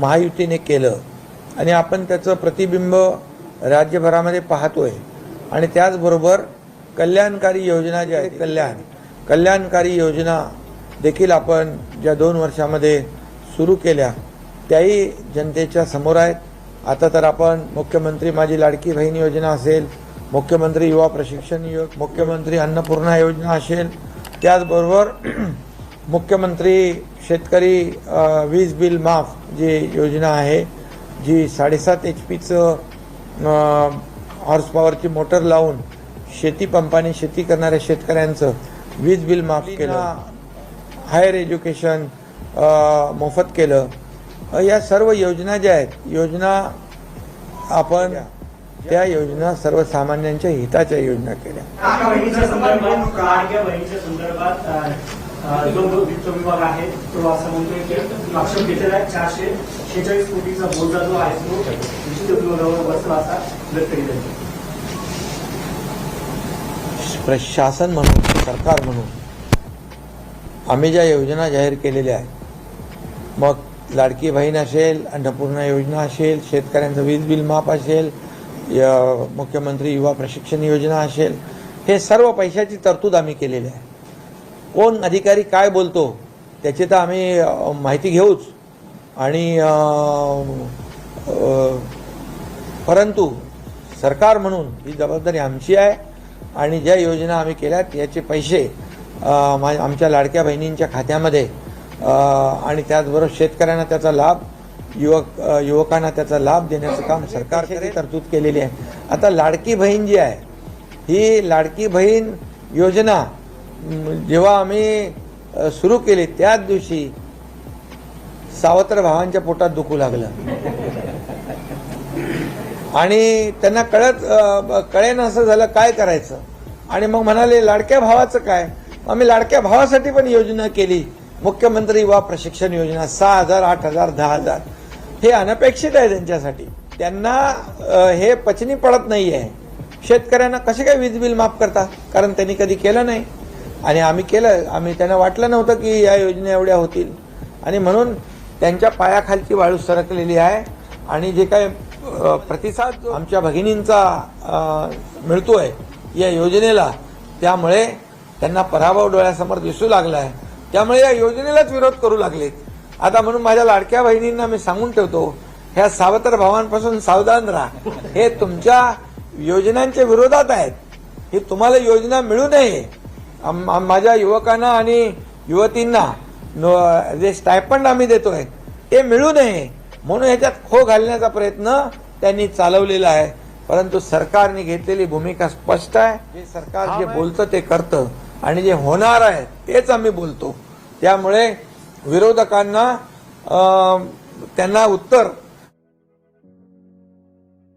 महायुतीने केलं. आणि आपण त्याचं प्रतिबिंब राज्यभरामध्ये पाहतोय. आणि त्याचबरोबर कल्याणकारी योजना ज्या आहेत कल्याण कल्याणकारी योजना देखील आपण ज्या दोन वर्षामध्ये सुरू केल्या त्याही जनतेच्या समोर आहेत. आता तर आपण मुख्यमंत्री माझी लाडकी बहीण योजना असेल मुख्यमंत्री युवा प्रशिक्षण यो मुख्यमंत्री अन्नपूर्णा योजना असेल त्याचबरोबर मुख्यमंत्री शेतकरी वीज बिल माफ जी योजना आहे जी साडेसात एच पीचं हॉर्स पॉवरची मोटर लावून शेती पंपाने शेती करणाऱ्या शेतकऱ्यांचं वीज बिल माफ केलं हायर एज्युकेशन मोफत केलं या सर्व योजना ज्या आहेत योजना आपण त्या योजना सर्वसामान्यांच्या हिताच्या योजना केल्या. जो वित्त विभाग आहे तो असं म्हणतोय की लक्ष घेतलेला आहे चारशे शेहेचाळीस कोटीचा बोजा जो आहे तो विशिष्ट विभागावर बसला असा व्यक्त केला प्रशासन म्हणून सरकार म्हणून आम्ही ज्या योजना जाहीर केलेल्या आहेत मग लाडकी बहीण असेल अन्नपूर्णा योजना असेल शेतकऱ्यांचं वीज बिल माफ असेल मुख्यमंत्री युवा प्रशिक्षण योजना असेल हे सर्व पैशाची तरतूद आम्ही केलेली आहे. कोण अधिकारी काय बोलतो त्याची तर आम्ही माहिती घेऊच. आणि परंतु सरकार म्हणून ही जबाबदारी आमची आहे आणि ज्या योजना आम्ही केल्यात याचे पैसे मा- आमच्या लाडक्या बहिणींच्या खात्यामध्ये आणि त्याचबरोबर शेतकऱ्यांना त्याचा लाभ युवक युवकांना त्याचा लाभ देण्याचं काम सरकारकडे तरतूद केलेली आहे. आता लाडकी बहीण जी आहे ही लाडकी बहीण योजना जेव्हा आम्ही सुरू केले त्याच दिवशी सावत्र भावांच्या पोटात दुखू लागलं. आणि त्यांना कळत कळेना कळेन असं झालं काय करायचं? आणि मग म्हणाले लाडक्या भावाचं काय? आम्ही लाडक्या भावासाठी पण योजना केली. मुख्यमंत्री युवा प्रशिक्षण योजना सहा हजार आठ हजार दहा हजार. हे अनपेक्षित आहे त्यांच्यासाठी. त्यांना हे पचनी पडत नाही आहे शेतकऱ्यांना कसे काय वीज बिल माफ करता कारण त्यांनी कधी केलं नाही. आणि आम्ही केलं आम्ही त्यांना वाटलं नव्हतं की या योजना एवढ्या होतील. आणि म्हणून त्यांच्या पायाखालची वाळू सरकलेली आहे आणि जे काय प्रतिसाद आमच्या भगिनींचा मिळतो मिळतोय या योजनेला त्यामुळे त्यांना पराभव डोळ्यासमोर दिसू लागला आहे त्यामुळे या योजनेलाच विरोध करू लागलेत. आता म्हणून माझ्या लाडक्या बहिणींना मी सांगून ठेवतो ह्या सावत्र भावांपासून सावधान राहा. हे तुमच्या योजनांच्या विरोधात आहेत. ही तुम्हाला योजना मिळू नये. माझ्या युवकांना आणि युवतींना जे स्टायपंड आम्ही देतोय ते मिळू नये म्हणून ह्याच्यात खो घालण्याचा प्रयत्न त्यांनी चालवलेला आहे. परंतु सरकारने घेतलेली भूमिका स्पष्ट आहे. जे सरकार जे बोलतं ते करतं आणि जे होणार आहे तेच आम्ही बोलतो. त्यामुळे विरोधकांना त्यांना उत्तर